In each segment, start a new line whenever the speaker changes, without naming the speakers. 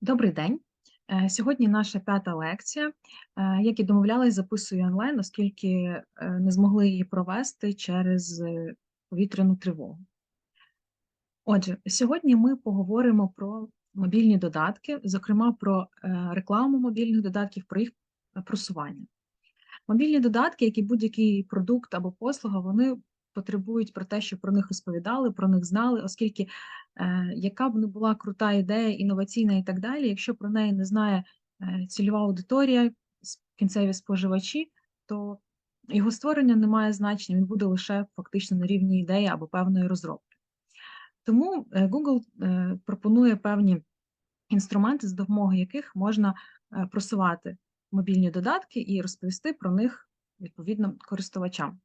Добрий день. Е, Сьогодні наша п'ята лекція. Е, Як і домовлялись, записую онлайн, оскільки е, не змогли її провести через повітряну тривогу. Отже, сьогодні ми поговоримо про мобільні додатки, зокрема про рекламу мобільних додатків, про їх просування. Мобільні додатки, як і будь-який продукт або послуга, вони потребують про те, щоб про них розповідали, про них знали, оскільки яка б не була крута ідея, інноваційна і так далі, якщо про неї не знає е, цільова аудиторія, кінцеві споживачі, то його створення не має значення, він буде лише фактично на рівні ідеї або певної розробки. Тому е, Google е, пропонує певні інструменти, з допомогою яких можна е, просувати мобільні додатки і розповісти про них відповідно користувачам.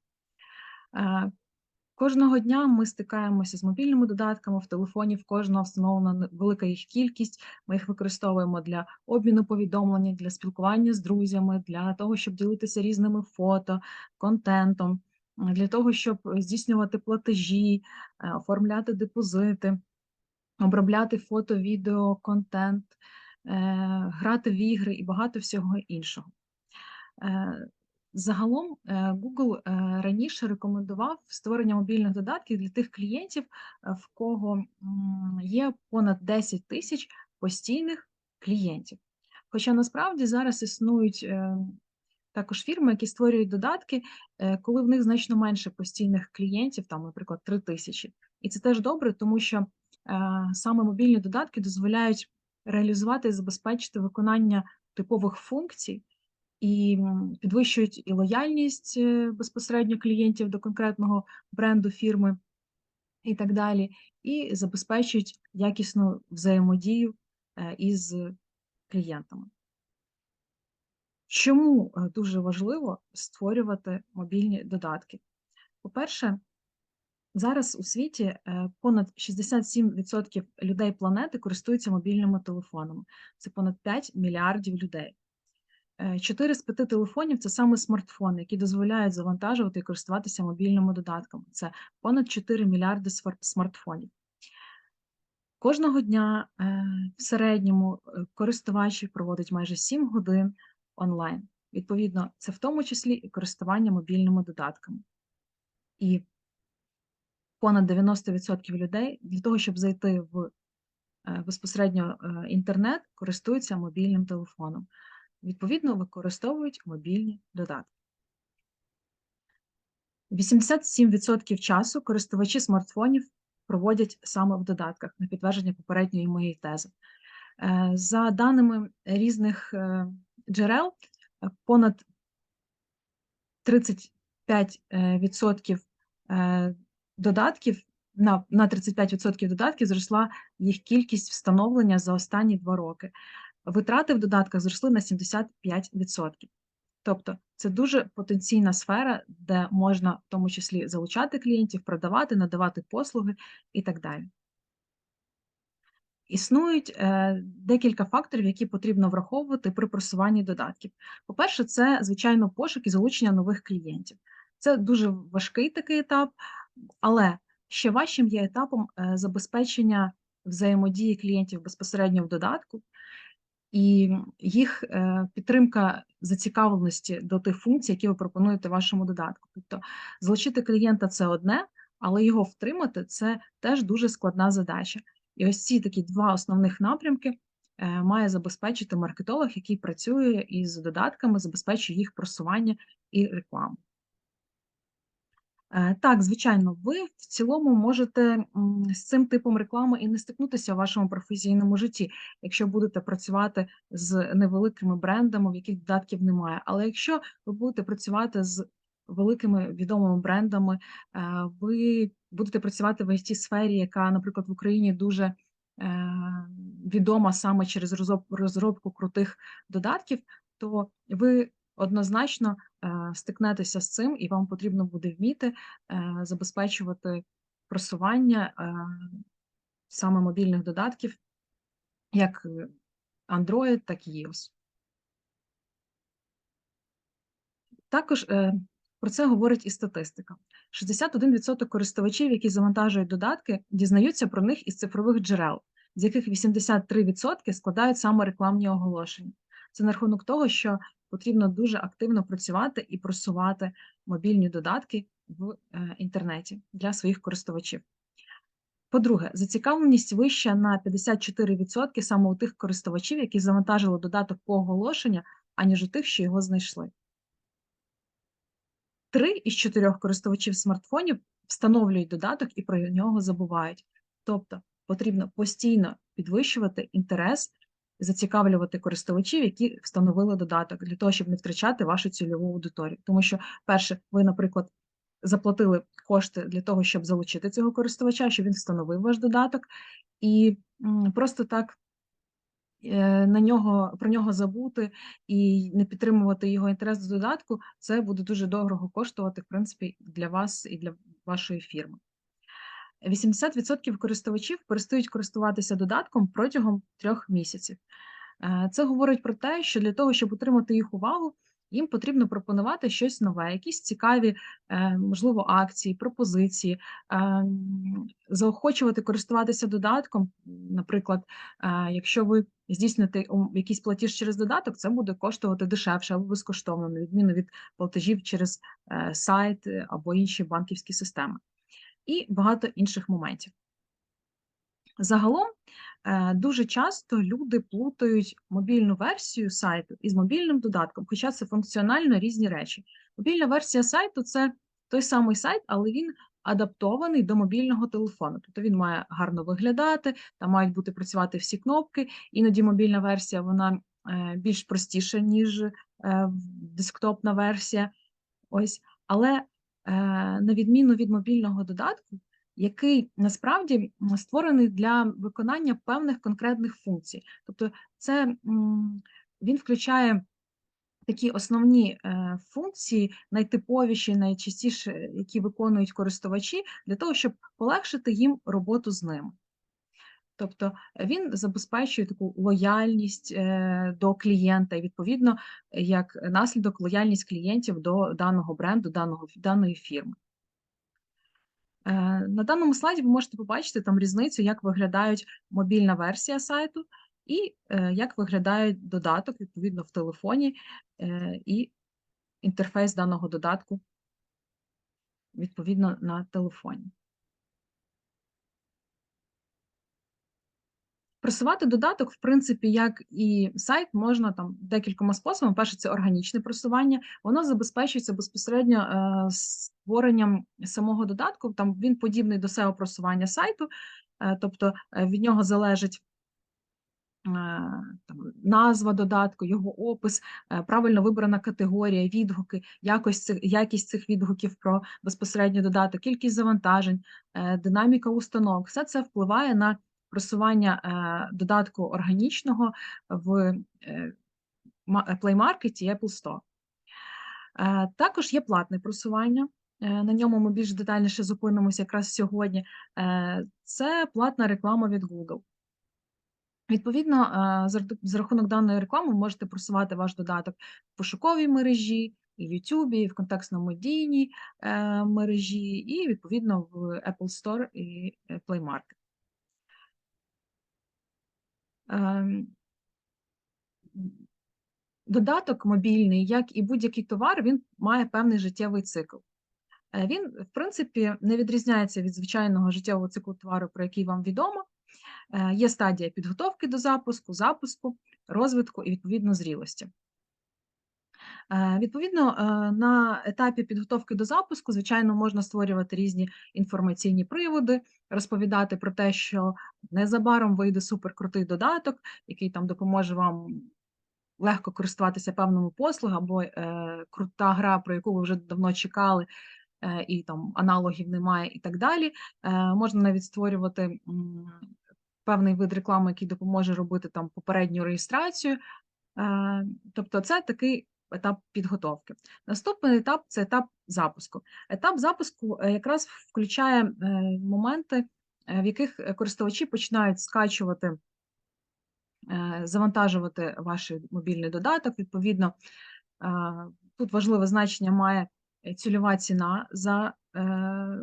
Е, Кожного дня ми стикаємося з мобільними додатками в телефоні, в кожного встановлена велика їх кількість. Ми їх використовуємо для обміну повідомлень, для спілкування з друзями, для того, щоб ділитися різними фото, контентом, е, для того, щоб здійснювати платежі, е, оформляти депозити, обробляти фото, відео, контент, е, грати в ігри і багато всього іншого. Загалом е, Google е, раніше рекомендував створення мобільних додатків для тих клієнтів, е, в кого є понад 10 тисяч постійних клієнтів. Хоча насправді зараз існують також фірми, які створюють додатки, коли в них значно менше постійних клієнтів, там, наприклад, 3 тисячі. І це теж добре, тому що саме мобільні додатки дозволяють реалізувати і забезпечити виконання типових функцій і підвищують і лояльність е, безпосередньо клієнтів до конкретного бренду фірми і так далі, і забезпечують якісну взаємодію е, із клієнтами. Чому е, дуже важливо створювати мобільні додатки? По-перше, зараз у світі понад 67% людей планети користуються мобільними телефонами. Це понад 5 мільярдів людей. Е, Чотири з п'яти телефонів це саме смартфони, які дозволяють завантажувати і користуватися мобільними додатками. Це понад 4 мільярди смартфонів. Кожного дня е, в середньому е, користувач проводить майже 7 годин онлайн. Відповідно, це в тому числі і користування мобільними додатками. І понад 90% людей для того, щоб зайти в безпосередньо інтернет, користуються мобільним телефоном. Відповідно, використовують мобільні додатки. 87% часу користувачі смартфонів проводять саме в додатках на підтвердження попередньої моєї тези. Е, За даними різних е, джерел, е, понад 35% е, додатків на 35% додатків зросла їх кількість встановлення за останні два роки. Витрати в додатках зросли на 75%. Тобто це дуже потенційна сфера, де можна в тому числі залучати клієнтів, продавати, надавати послуги і так далі. Існують е, декілька факторів, які потрібно враховувати при просуванні додатків. По-перше, це, звичайно, пошук і залучення нових клієнтів. Це дуже важкий такий етап, але ще важчим є етапом е, забезпечення взаємодії клієнтів безпосередньо в додатку, і їх е, підтримка зацікавленості до тих функцій, які ви пропонуєте вашому додатку. Тобто залучити клієнта це одне, але його втримати це теж дуже складна задача. І ось ці такі два основних напрямки е, має забезпечити маркетолог, який працює із додатками, забезпечує їх просування і рекламу. Е, Так, звичайно, ви в цілому можете з цим типом реклами і не стикнутися в вашому професійному житті, якщо будете працювати з невеликими брендами, в яких додатків немає. Але якщо ви будете працювати з великими відомими брендами, е, ви будете працювати в it сфері, яка, наприклад, в Україні дуже е, відома саме через розробку крутих додатків, то ви однозначно е, стикнетеся з цим, і вам потрібно буде вміти е, забезпечувати просування е, саме мобільних додатків, як Android, так і iOS. Також про це говорить і статистика. 61% користувачів, які завантажують додатки, дізнаються про них із цифрових джерел. з яких 83% складають саме рекламні оголошення. Це на рахунок того, що потрібно дуже активно працювати і просувати мобільні додатки в е, інтернеті для своїх користувачів. По-друге, зацікавленість вища на 54% саме у тих користувачів, які завантажили додаток по оголошення, аніж у тих, що його знайшли. Три із чотирьох користувачів смартфонів встановлюють додаток і про нього забувають. Тобто потрібно постійно підвищувати інтерес, зацікавлювати користувачів, які встановили додаток, для того, щоб не втрачати вашу цільову аудиторію. Тому що, перше, ви, наприклад, заплатили кошти для того, щоб залучити цього користувача, щоб він встановив ваш додаток, і просто так е, на нього про нього забути і не підтримувати його інтерес до додатку, це буде дуже дорого коштувати, в принципі, для вас і для вашої фірми. 80% користувачів перестають користуватися додатком протягом трьох місяців. Е, це говорить про те, що для того, щоб отримати їх увагу, їм потрібно пропонувати щось нове, якісь цікаві, е, можливо, акції, пропозиції, ем, заохочувати користуватися додатком. Наприклад, е, якщо ви здійсните якийсь платіж через додаток, це буде коштувати дешевше або безкоштовно, на відміну від платежів через сайт або інші банківські системи і багато інших моментів. Загалом е, дуже часто люди плутають мобільну версію сайту із мобільним додатком, хоча це функціонально різні речі. Мобільна версія сайту це той самий сайт, але він адаптований до мобільного телефону. Тобто він має гарно виглядати, там мають бути працювати всі кнопки. Іноді мобільна версія вона е, більш простіша, ніж е, десктопна версія. Ось, Але на відміну від мобільного додатку, який насправді створений для виконання певних конкретних функцій. Тобто, це він включає такі основні е, функції, найтиповіші, найчастіше, які виконують користувачі, для того, щоб полегшити їм роботу з ними. Тобто він забезпечує таку лояльність е, до клієнта, і відповідно, як наслідок лояльність клієнтів до даного бренду, даного, даної фірми. Е, на даному слайді ви можете побачити там різницю, як виглядають мобільна версія сайту і е, як виглядає додаток, відповідно, в телефоні і інтерфейс даного додатку, відповідно, на телефоні. Просувати додаток, в принципі, як і сайт, можна там декількома способами. Перше, це органічне просування, воно забезпечується безпосередньо е, створенням самого додатку. Там він подібний до SEO просування сайту, е, тобто е, від нього залежить. Там, назва додатку, його опис, правильно вибрана категорія, відгуки, якість цих, якість цих відгуків про безпосередньо додаток, кількість завантажень, динаміка установок. Все це впливає на просування е, додатку органічного в е, Play Market і Apple Store. Е, також є платне просування. На ньому ми більш детальніше зупинимося якраз сьогодні. Це платна реклама від Google. Відповідно, за рахунок даної реклами ви можете просувати ваш додаток в пошуковій мережі, і в YouTube, і в контекстно-медійній мережі, і відповідно в Apple Store і Play Market. Ем, додаток мобільний, як і будь-який товар, він має певний життєвий цикл. Е, він, в принципі, не відрізняється від звичайного життєвого циклу товару, про який вам відомо. Е, є стадія підготовки до запуску, запуску, розвитку і відповідно зрілості. Е, відповідно, е, на етапі підготовки до запуску, звичайно, можна створювати різні інформаційні приводи, розповідати про те, що незабаром вийде суперкрутий додаток, який там допоможе вам легко користуватися певними послугами, або е, крута гра, про яку ви вже давно чекали, і там аналогів немає, і так далі. Можна навіть створювати. Певний вид реклами, який допоможе робити там попередню реєстрацію. Тобто, це такий етап підготовки. Наступний етап це етап запуску. Етап запуску е, якраз включає е, моменти, е, в яких користувачі починають скачувати, завантажувати ваш мобільний додаток. Відповідно, тут важливе значення має цільова ціна за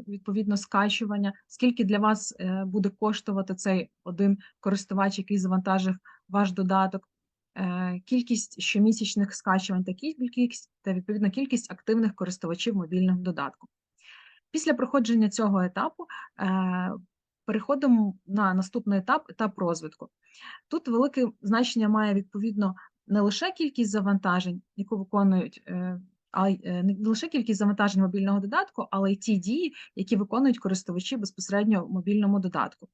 відповідно скачування, скільки для вас буде коштувати цей один користувач, який завантажив ваш додаток, кількість щомісячних скачувань та кількість та відповідно кількість активних користувачів мобільним додатком. Після проходження цього етапу е, переходимо на наступний етап етап розвитку. Тут велике значення має відповідно не лише кількість завантажень, яку виконують, е, а е, не лише кількість завантажень мобільного додатку, але й ті дії, які виконують користувачі безпосередньо в мобільному додатку.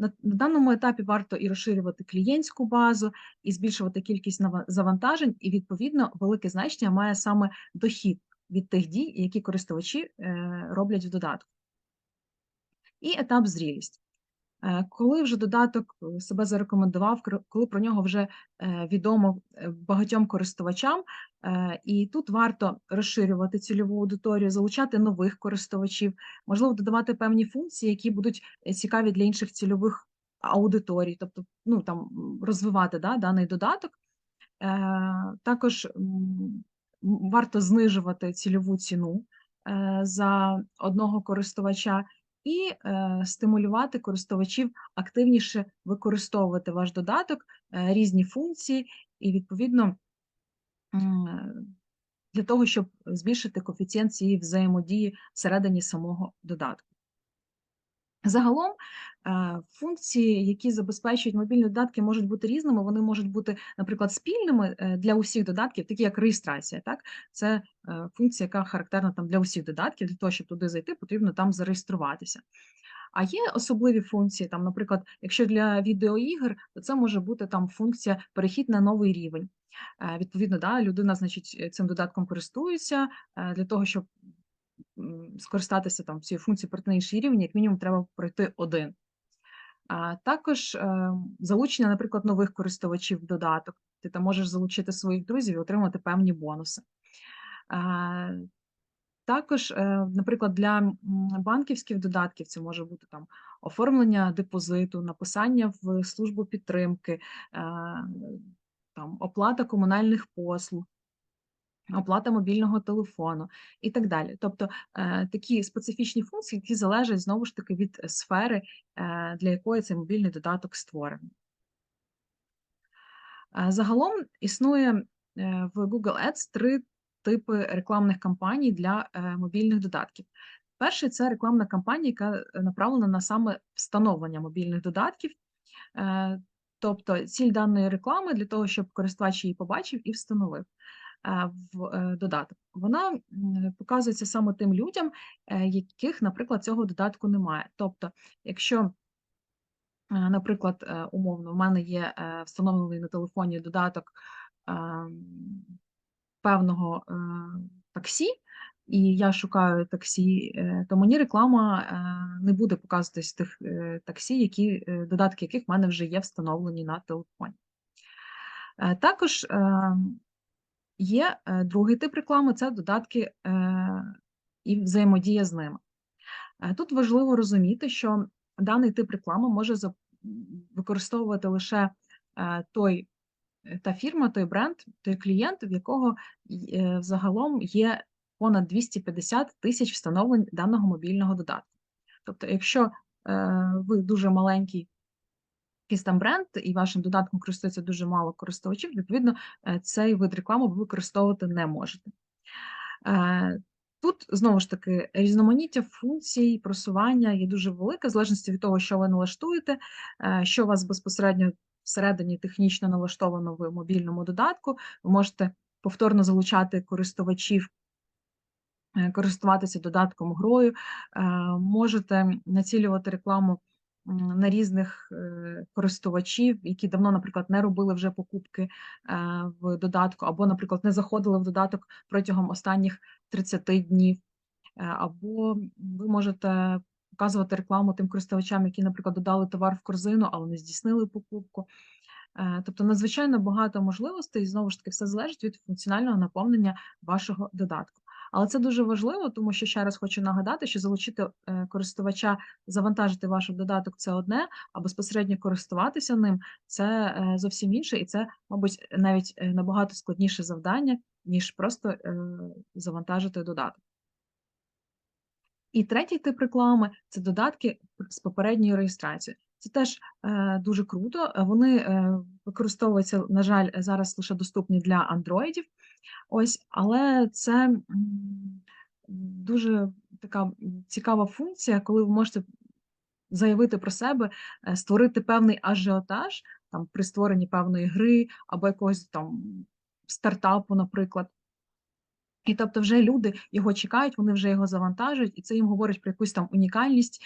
На, даному етапі варто і розширювати клієнтську базу, і збільшувати кількість завантажень, і відповідно велике значення має саме дохід від тих дій, які користувачі е, роблять в додатку. І етап зрілість. Е, Коли вже додаток е, себе зарекомендував, коли про нього вже е, відомо багатьом користувачам, і тут варто розширювати цільову аудиторію, залучати нових користувачів, можливо, додавати певні функції, які будуть цікаві для інших цільових аудиторій, тобто ну, там, розвивати да, даний додаток. Також варто знижувати цільову ціну за одного користувача і е, стимулювати користувачів активніше використовувати ваш додаток, е, різні функції, і відповідно для того, щоб збільшити коефіцієнт цієї взаємодії всередині самого додатку. Загалом функції, які забезпечують мобільні додатки, можуть бути різними. Вони можуть бути, наприклад, спільними е, для усіх додатків, такі як реєстрація. Так? Це е, функція, яка характерна там для усіх додатків. Для того, щоб туди зайти, потрібно там зареєструватися. А є особливі функції, там, наприклад, якщо для відеоігр, то це може бути там функція перехід на новий рівень. Е, Відповідно, да, людина, значить, цим додатком користується для того, щоб скористатися там цією функцією на інший рівень, як мінімум треба пройти один. А також е, залучення, наприклад, нових користувачів в додаток. Ти там можеш залучити своїх друзів і отримати певні бонуси. Також, е, наприклад, для банківських додатків це може бути там оформлення депозиту, написання в службу підтримки, е, там, оплата комунальних послуг, оплата мобільного телефону і так далі. Тобто е, такі специфічні функції, які залежать знову ж таки від сфери, е, для якої цей мобільний додаток створений. Е, Загалом існує е, в Google Ads три типи рекламних кампаній для е, мобільних додатків. Перший це рекламна кампанія, яка е, направлена на саме встановлення мобільних додатків. Е, Тобто ціль даної реклами для того, щоб користувач її побачив і встановив е, в е, додаток. Вона показується саме тим людям, е, яких, наприклад, цього додатку немає. Тобто, якщо Е, Наприклад, умовно, в мене є встановлений на телефоні додаток певного таксі, і я шукаю таксі, то мені реклама не буде показуватись тих таксі, які, додатки яких в мене вже є встановлені на телефоні. Також ем, є е, другий тип реклами це додатки е, і взаємодія з ними. Е, Тут важливо розуміти, що даний тип реклами може використовувати лише той та фірма, той бренд, той клієнт, в якого взагалом є понад 250 тисяч встановлень даного мобільного додатку. Тобто, якщо ви дуже маленький якийсь там бренд, і вашим додатком користується дуже мало користувачів, відповідно, е, цей вид реклами ви використовувати не можете. Е, Тут знову ж таки різноманіття функцій, просування є дуже велике, в залежності від того, що ви налаштуєте, е, що у вас безпосередньо всередині технічно налаштовано в мобільному додатку. Ви можете повторно залучати користувачів, користуватися додатком грою, можете націлювати рекламу на різних е, користувачів, які давно, наприклад, не робили вже покупки е, в додатку, або, наприклад, не заходили в додаток протягом останніх 30 днів. Е, Або ви можете показувати рекламу тим користувачам, які, наприклад, додали товар в корзину, але не здійснили покупку. Тобто надзвичайно багато можливостей, і знову ж таки, все залежить від функціонального наповнення вашого додатку. Але це дуже важливо, тому що ще раз хочу нагадати, що залучити е, користувача, завантажити ваш додаток це одне, а безпосередньо користуватися ним це е, зовсім інше, і це, мабуть, навіть е, набагато складніше завдання, ніж просто завантажити додаток. І третій тип реклами це додатки з попередньою реєстрацією. Це теж е, дуже круто. Вони е, використовуються, на жаль, зараз лише доступні для андроїдів. Ось, але це дуже така цікава функція, коли ви можете заявити про себе, е, створити певний ажіотаж там при створенні певної гри або якогось там стартапу, наприклад. І тобто вже люди його чекають, вони вже його завантажують, і це їм говорить про якусь там унікальність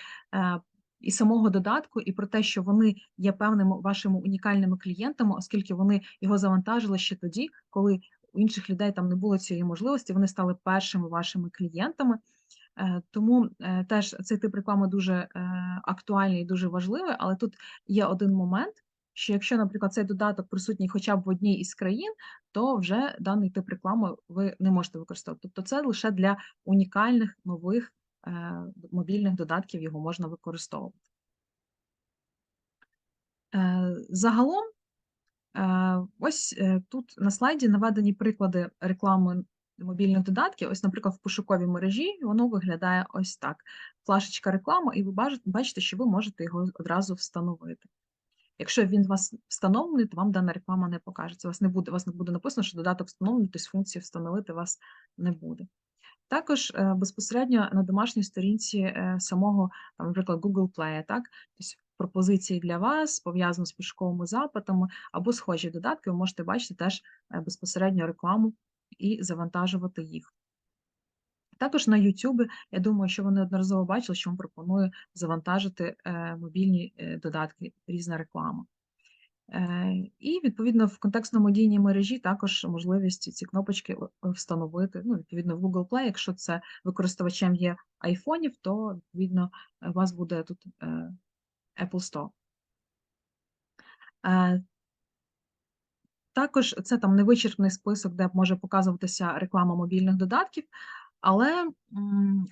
і самого додатку, і про те, що вони є певними вашими унікальними клієнтами, оскільки вони його завантажили ще тоді, коли у інших людей там не було цієї можливості, вони стали першими вашими клієнтами. Е, тому е, теж цей тип реклами дуже е, актуальний і дуже важливий, але тут є один момент, що якщо, наприклад, цей додаток присутній хоча б в одній із країн, то вже даний тип реклами ви не можете використовувати. Тобто це лише для унікальних нових мобільних додатків його можна використовувати. Загалом, ось тут на слайді наведені приклади реклами мобільних додатків, ось, наприклад, в пошуковій мережі воно виглядає ось так: флашечка реклама, і ви бачите, що ви можете його одразу встановити. Якщо він у вас встановлений, то вам дана реклама не покажеться. У вас не буде, у вас не буде написано, що додаток встановлений, тобто функції встановити вас не буде. Також е, безпосередньо на домашній сторінці е, самого, наприклад, Google Play, так, тобто пропозиції для вас, пов'язані з пошуковими запитами або схожі додатки, ви можете бачити теж е, безпосередньо рекламу і завантажувати їх. Також на YouTube, я думаю, що вони одноразово бачили, що вам пропоную завантажити мобільні додатки, різна реклама. Е, і, відповідно, в контекстно медійній мережі також можливість ці кнопочки встановити. Ну, відповідно, в Google Play, якщо це використовувачем є айфонів, то відповідно у вас буде тут Apple Store. Також це там невичерпний список, де може показуватися реклама мобільних додатків, але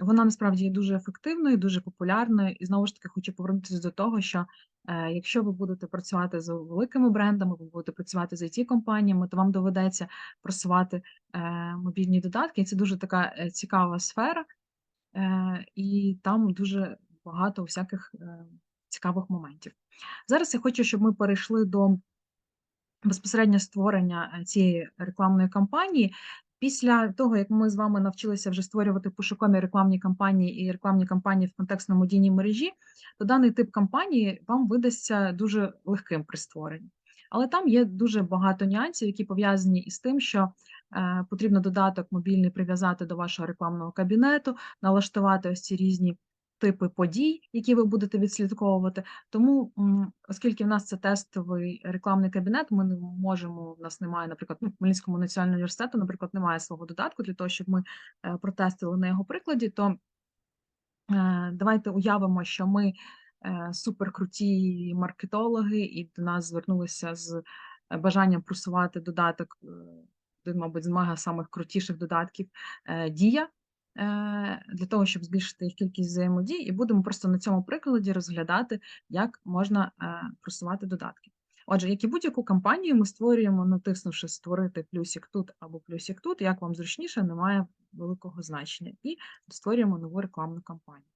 вона насправді є дуже ефективною, дуже популярною. І знову ж таки хочу повернутися до того, що е, якщо ви будете працювати з великими брендами, ви будете працювати з it компаніями, то вам доведеться просувати е, мобільні додатки. І це дуже така е, цікава сфера, і там дуже багато всяких цікавих моментів. Зараз я хочу, щоб ми перейшли до безпосередньо створення цієї рекламної кампанії. Після того, як ми з вами навчилися вже створювати пошукові рекламні кампанії і рекламні кампанії в контекстно-модійній мережі, то даний тип кампанії вам видасться дуже легким при створенні. Але там є дуже багато нюансів, які пов'язані із тим, що е, потрібно додаток мобільний прив'язати до вашого рекламного кабінету, налаштувати ось ці різні типи подій, які ви будете відслідковувати. Тому, оскільки в нас це тестовий рекламний кабінет, ми не можемо, в нас немає, наприклад, ну, Хмельницькому національному університету, наприклад, немає свого додатку для того, щоб ми е, протестили на його прикладі, то е, давайте уявимо, що ми е, суперкруті маркетологи, і до нас звернулися з бажанням просувати додаток. Мабуть, з мега самих крутіших додатків Дія. Е, для того, щоб збільшити їх кількість взаємодій, і будемо просто на цьому прикладі розглядати, як можна е, просувати додатки. Отже, як і будь-яку кампанію, ми створюємо, натиснувши Створити плюсик тут або плюсик тут, як вам зручніше, немає великого значення, і створюємо нову рекламну кампанію.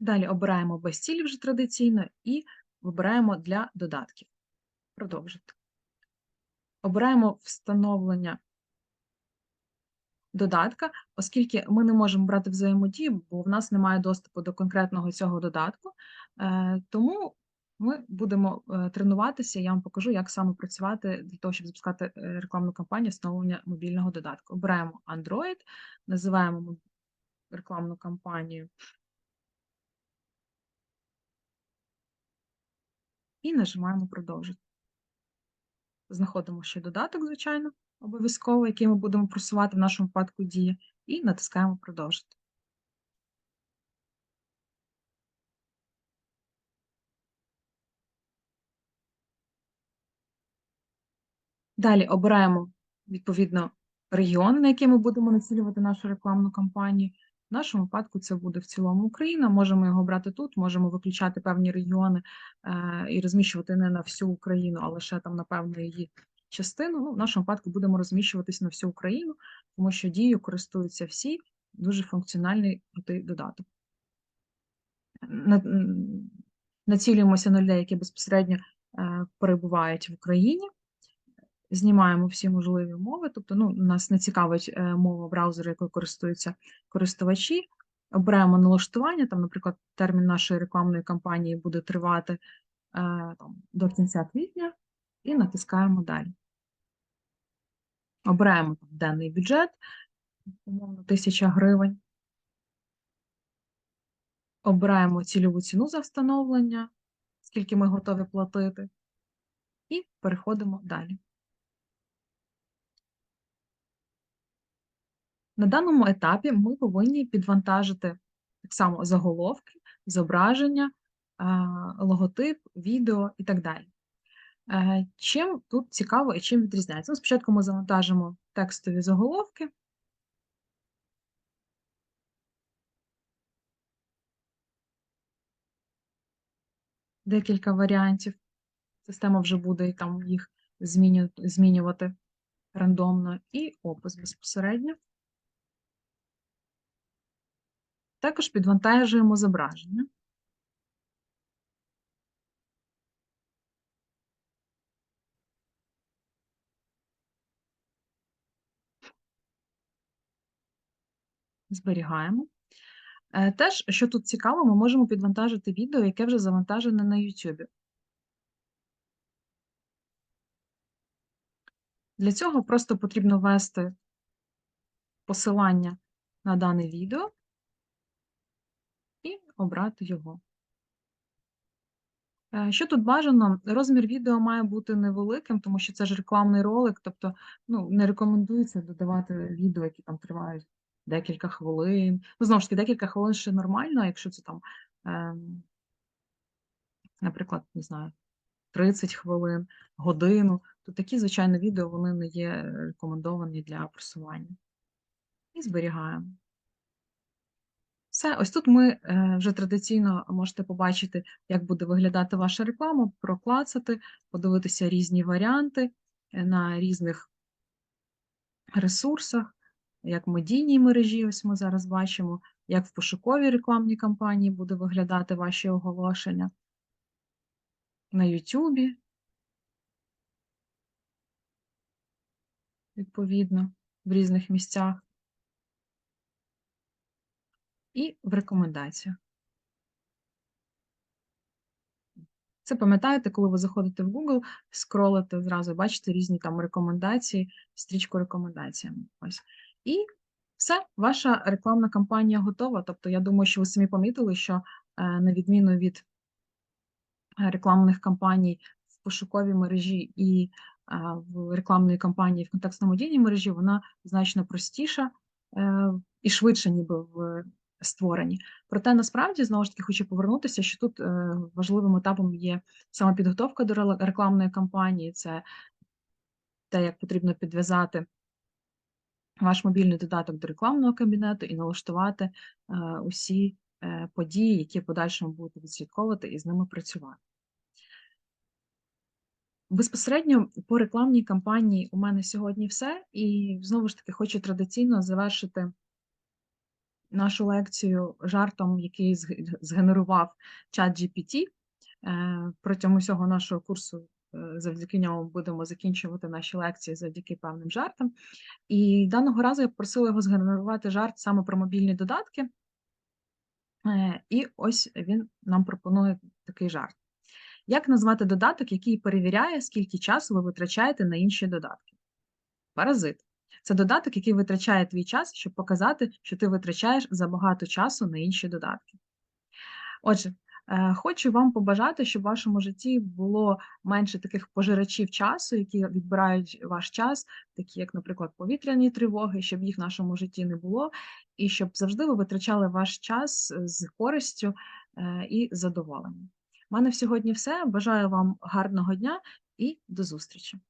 Далі обираємо без цілі вже традиційно і вибираємо для додатків. Продовжити. Обираємо встановлення додатка, оскільки ми не можемо брати взаємодію, бо в нас немає доступу до конкретного цього додатку, е, тому ми будемо е, тренуватися, я вам покажу, як саме працювати для того, щоб запускати е, рекламну кампанію встановлення мобільного додатку. Обираємо Android, називаємо рекламну кампанію і нажимаємо продовжити. Знаходимо ще додаток, звичайно, обов'язково, який ми будемо просувати в нашому випадку дія, і натискаємо продовжити. Далі обираємо, відповідно, регіон, на який ми будемо націлювати нашу рекламну кампанію, В нашому випадку це буде в цілому Україна. Можемо його брати тут, можемо виключати певні регіони е, і розміщувати не на всю Україну, а лише там на певну її частину. Ну, в нашому випадку будемо розміщуватись на всю Україну, тому що дією користуються всі. Дуже функціональний крутий додаток. Націлюємося на людей, які безпосередньо е, перебувають в Україні. Знімаємо всі можливі мови, тобто ну, нас не цікавить е, мова браузера, якою користуються користувачі. Обираємо налаштування, там, наприклад, термін нашої рекламної кампанії буде тривати е, там, до кінця квітня, і натискаємо далі. Обираємо там, денний бюджет, умовно, 1000 гривень. Обираємо цільову ціну за встановлення, скільки ми готові платити, і переходимо далі. На даному етапі ми повинні підвантажити так само заголовки, зображення, логотип, відео і так далі. Е, чим тут цікаво і чим відрізняється? Ну, Спочатку ми завантажимо текстові заголовки. Декілька варіантів. Система вже буде там їх змінювати рандомно, і опис безпосередньо. Також підвантажуємо зображення. Зберігаємо. Е, теж, що тут цікаво, ми можемо підвантажити відео, яке вже завантажене на YouTube. Для цього просто потрібно ввести посилання на дане відео обрати його. Е, що тут бажано? Розмір відео має бути невеликим, тому що це ж рекламний ролик, тобто ну, не рекомендується додавати відео, які там тривають декілька хвилин. Ну, знову ж таки, декілька хвилин ще нормально, якщо це там, е, наприклад, не знаю, 30 хвилин, годину, то такі, звичайно, відео вони не є рекомендовані для просування. І зберігаємо. Все, ось тут ми е, вже традиційно можете побачити, як буде виглядати ваша реклама, проклацати, подивитися різні варіанти е, на різних ресурсах, як в медійній мережі, ось ми зараз бачимо, як в пошуковій рекламній кампанії буде виглядати ваші оголошення, на Ютубі, відповідно, в різних місцях і в рекомендаціях. Це пам'ятаєте, коли ви заходите в Google, скролите зразу, бачите різні там рекомендації, стрічку рекомендаціями. Ось. І все, ваша рекламна кампанія готова. Тобто, я думаю, що ви самі помітили, що е, на відміну від е, рекламних кампаній в пошуковій мережі і е, в рекламної кампанії в контекстно медійній мережі, вона значно простіша і швидше, ніби в створені. Проте насправді знову ж таки хочу повернутися, що тут е, важливим етапом є саме підготовка до рекламної кампанії, це те, як потрібно підв'язати ваш мобільний додаток до рекламного кабінету і налаштувати е, усі е, події, які в подальшому будете відслідковувати і з ними працювати. Безпосередньо по рекламній кампанії у мене сьогодні все, і знову ж таки хочу традиційно завершити нашу лекцію жартом, який згенерував чат GPT. Е, протягом усього нашого курсу, е, завдяки ньому будемо закінчувати наші лекції завдяки певним жартам. І даного разу я просила його згенерувати жарт саме про мобільні додатки. Е, і ось він нам пропонує такий жарт. Як назвати додаток, який перевіряє, скільки часу ви витрачаєте на інші додатки? Паразит. Це додаток, який витрачає твій час, щоб показати, що ти витрачаєш забагато часу на інші додатки. Отже, е, хочу вам побажати, щоб в вашому житті було менше таких пожирачів часу, які відбирають ваш час, такі як, наприклад, повітряні тривоги, щоб їх в нашому житті не було, і щоб завжди ви витрачали ваш час з користю е, і задоволенням. У мене сьогодні все. Бажаю вам гарного дня і до зустрічі!